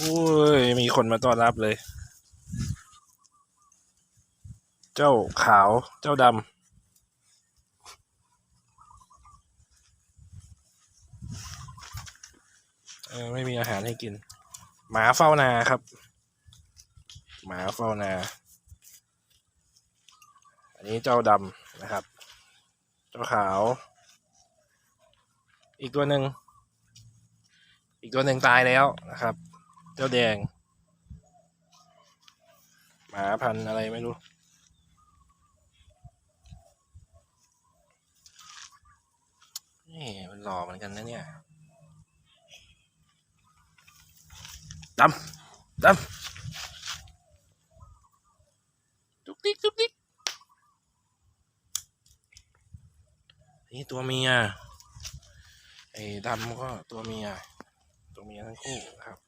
โอ้ย มีคนมาต้อนรับเลย เจ้าขาว เจ้าดำเออไม่มีอาหารให้กิน หมาเฝ้านาครับ หมาเฝ้านา อันนี้เจ้าดำนะครับ เจ้าขาว อีกตัวหนึ่ง อีกตัวหนึ่งตายแล้วนะครับ เจ้าแดง หมาพันอะไรไม่รู้ นี่มันหล่อเหมือนกันนะเนี่ยดำดำจุกดิกจุกดิกนี่ตัวเมียไอ้ดำก็ตัวเมีย ตัวเมียทั้งคู่นะครับ